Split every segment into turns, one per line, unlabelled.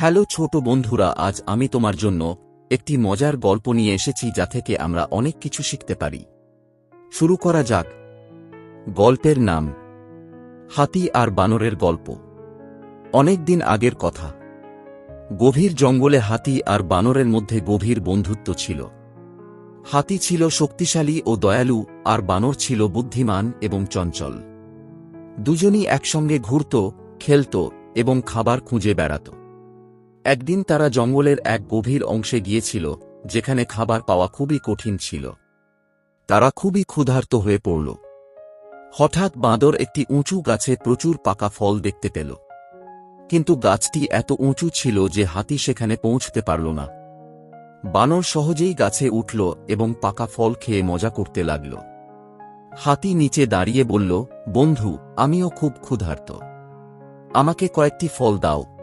Hello ছোট বন্ধুরা, আজ আমি তোমার জন্য একটি মজার গল্প নিয়ে এসেছি যা থেকে আমরা অনেক কিছু শিখতে পারি। শুরু করা যাক। গল্পের নাম, হাতি আর বানরের গল্প। অনেক দিন আগের কথা। গভীর জঙ্গলে হাতি আর বানরের মধ্যে গভীর বন্ধুত্ব ছিল। হাতি ছিল শক্তিশালী ও দয়ালু আর বানর ছিল বুদ্ধিমান এবং চঞ্চল। দুজনই একসঙ্গে ঘুরত, খেলত এবং খাবার খুঁজে বেড়াত। একদিন তারা জঙ্গলের এক গভীর অংশে গিয়েছিল, যেখানে খাবার পাওয়া খুবই কঠিন ছিল। তারা খুবই ক্ষুধার্ত হয়ে পড়ল। হঠাৎ বাঁদর একটি উঁচু গাছে প্রচুর পাকা ফল দেখতে পেল। কিন্তু গাছটি এত উঁচু ছিল যে হাতি সেখানে পৌঁছতে পারল না। বানর সহজেই গাছে উঠল এবং পাকা ফল খেয়ে মজা করতে লাগল। হাতি নিচে দাঁড়িয়ে বলল, বন্ধু, আমিও খুব ক্ষুধার্ত। আমাকে কয়েকটি ফল দাও।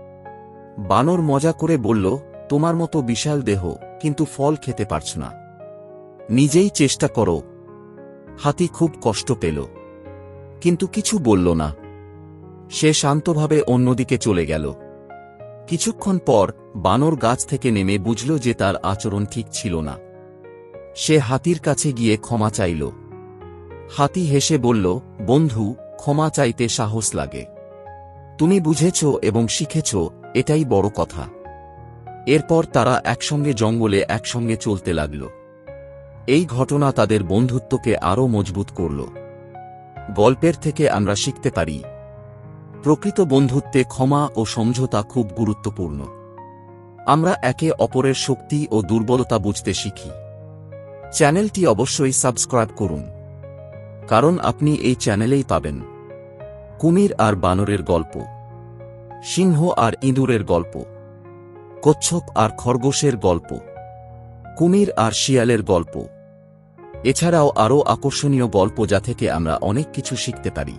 বানর মজা করে বলল, তোমার মতো বিশাল দেহ, কিন্তু ফল খেতে পারছ না। নিজেই চেষ্টা করো। হাতি খুব কষ্ট পেল। কিন্তু কিছু বলল না। সে শান্তভাবে অন্যদিকে চলে গেল। কিছুক্ষণ পর বানর গাছ থেকে নেমে বুঝল যে তার আচরণ ঠিক ছিল না। সে হাতির কাছে গিয়ে ক্ষমা চাইল। হাতি হেসে বলল, বন্ধু, ক্ষমা চাইতে সাহস লাগে। তুমি বুঝেছ এবং শিখেছ এটাই বড় কথা। এরপর তারা একসঙ্গে জঙ্গলে একসঙ্গে চলতে লাগল। এই ঘটনা তাদের বন্ধুত্বকে আরও মজবুত করল। গল্পের থেকে আমরা শিখতে পারি, প্রকৃত বন্ধুত্বে ক্ষমা ও সমঝোতা খুব গুরুত্বপূর্ণ। আমরা একে অপরের শক্তি ও দুর্বলতা বুঝতে শিখি। চ্যানেলটি অবশ্যই সাবস্ক্রাইব করুন, কারণ আপনি এই চ্যানেলেই পাবেন। কুমির আর বানরের গল্প। সিংহ আর ইঁদুরের গল্প, কচ্ছপ আর খরগোশের গল্প, কুমির আর শিয়ালের গল্প। এছাড়াও আরও আকর্ষণীয় গল্প যা থেকে আমরা অনেক কিছু শিখতে পারি।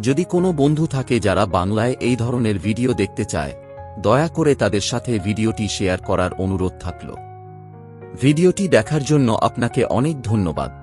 যদি কোনো বন্ধু থাকে যারা বাংলায় এই ধরনের ভিডিও দেখতে চায়, দয়া করে তাদের সাথে ভিডিওটি শেয়ার করার অনুরোধ থাকল। ভিডিওটি দেখার জন্য আপনাকে অনেক ধন্যবাদ।